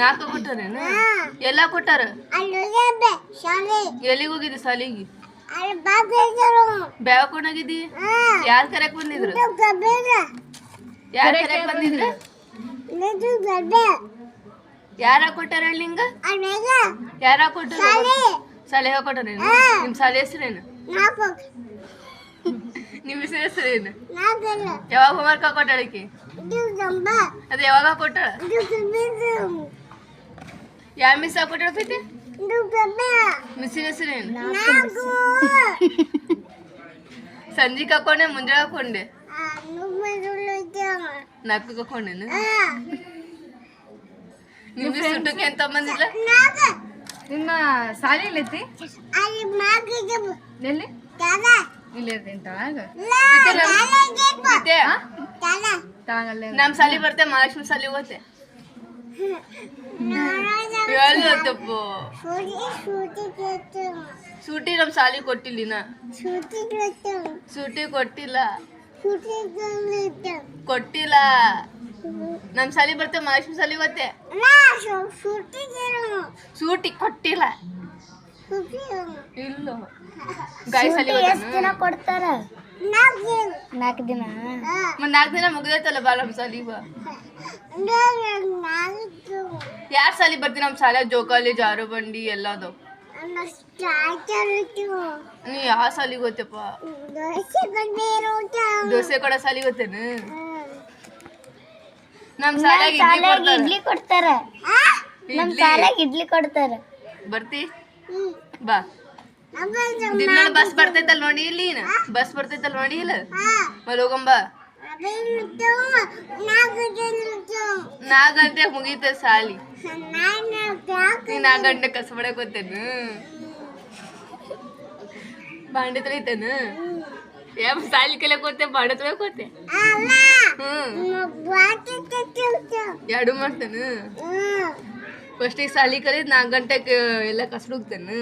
ನಾಲ್ಕು ಕೊಟ್ಟಾರೇನು ಎಲ್ಲ ಕೊಟ್ಟಾರ? ಎಲ್ಲಿಗೆ ಹೋಗಿದ್ದಿ ಸಾಲಿಗೆ? ಅಲ್ಲಿ ಬಾಗಿಲು ಬ್ಯಾವ ಕೊಂಡೋಗಿದ್ದಿ ಯಾರ್ ಕರೆಕ್ ಬಂದಿದ್ರು? ಯಾರ ಕರೆಕ್ ಬಂದಿದ್ರು. ಯಾರ ಕೊಟ್ಟಾರ ನಿಂಗ? ಯಾರ ಕೊಟ್ಟಾರ? ಸಲಹೆ ಕೊಟ್ಟಾರೇನು? ನಿಮ್ ಸಲಹೆ ಹೆಸರೇನು? ನಿಮ್ಮ ನಿಮ್ ಹೆಸರೇನು? ನಾಲ್ಕಲ್ಲ ಯಾವಾಗ ಹೋಮ್ವರ್ಕ್ ಕೊಟ್ಟಾಳಕಿ ಇದು ಗಂಬ ಅದು ಯಾವಾಗ ಕೊಟ್ಟಾಳ ಯಾವ ಮಿಸ್ ಇದು ಗಬೆ ಮಿಸ್ಸಿನ ಹೆಸರೇನು ನಾಲ್ಕು ಸಂಜೆ ಹಾಕೊಂಡೆ ಮುಂಜಾನೆ ಹಾಕೊಂಡೆ. ನಾಲ್ಕು ಹಾಕೊಂಡೇನು ನಿಮ್ ಮಿಸ್ ಊಟಕ್ಕೆ ಅಂತ ಬಂದಿಲ್ಲ ನಿಮ್ಮ ಸಾಲಿ ಎಲ್ಲೈತಿ? ಎಲ್ಲಿ? ಇಲ್ಲಿ ಇರ್ತೀನಿ ಆಗ. ಪ್ರೀತಿ ತಲ ನಮ್ ಸಾಲಿ ಬರ್ತೆ ಮಹಾಲಕ್ಷ್ಮಿ ಸಾಲಿ ಹೋಗುತ್ತೆ ಸೂಟಿ ನಮ್ ಸಾಲಿ ಕೊಟ್ಟಿಲ್ಲಿನ ಸೂಟಿ ಕೊಟ್ಟಿಲ್ಲ. ಸೂಟಿ ಕೇಳ್ತು ಕೊಟ್ಟಿಲ್ಲ. ನಮ್ ಸಾಲಿ ಬರ್ತೆ ಮಹಾಲಕ್ಷ್ಮಿ ಸಾಲಿ ಗೊತ್ತೆ ನಾ ಸೂಟಿ ಕೊಟ್ಟಿಲ್ಲ. ಇಲ್ಲ. ಸಾಲಿ ಹೋಗ್ತಾನ ಕೊಡ್ತಾರ? ನಾಲ್ಕು ನಾಲ್ಕು ದಿನ? ಮುಗಿದೈತಲ್ಲ ನಾಲ್ಕು ದಿನ ಮುಗ್ದೈತಲ್ಲ ಬಾ ನಮ್ ಸಾಲಿ ಯಾರ್ ಸಾಲಿ ಬರ್ತೀನಿ ನಮ್ ಶಾಲೆ? ಜೋಕಾಲಿ ಜಾರು ಬಂಡಿ ಎಲ್ಲ ಅದಾವ ನೀ ಯಾವ ಸಾಲಿ ಗೊತ್ತಪ್ಪ? ದೋಸೆ ಕೊಡ ಸಾಲಿ ಹೋಗ್ತೇನೆ ನಮ್ ಸಾಲಾಗ ಇಡ್ಲಿ ಇಡ್ಲಿ ಕೊಡ್ತಾರ. ನಮ್ ಇಡ್ಲಿ. ಇಡ್ಲಿ ಕೊಡ್ತಾರ. ಬರ್ತಿ? ಬಾ. ದಿನ ಬಸ್ ಬರ್ತೈತಲ್ ನೋಡಿ ಇಲ್ಲಿ ಬಸ್ ಬರ್ತೈತಲ್ ನೋಡಿ ಇಲ್ಲ. ಮಲ್ ಹೋಗಂಬ ನಾಲ್ಕು ಗಂಟೆ ಮುಗೀತ ಸಾಲಿ. ನಾಲ್ಕು ಗಂಟೆ ಕಸ ಮಾಡಕ್ ಹೋಗ್ತೇನು ಬಾಂಡೆ ತೊಳಿತೇನು? ಯಾವ ಸಾಲಿ ಕಲಿಯಕ್ ಹೋಗ್ತೆ ಬಾಂಡೆ ತೊಳಕ್ ಹೋಗ್ತೆ ಎರಡು ಮಾಡ್ತೇನು? ಫಸ್ಟಿಗೆ ಸಾಲಿ ಕಲಿದ್ ನಾಲ್ಕು ಗಂಟೆಗೆ ಎಲ್ಲ ಕಸ ಹೋಗ್ತೇನು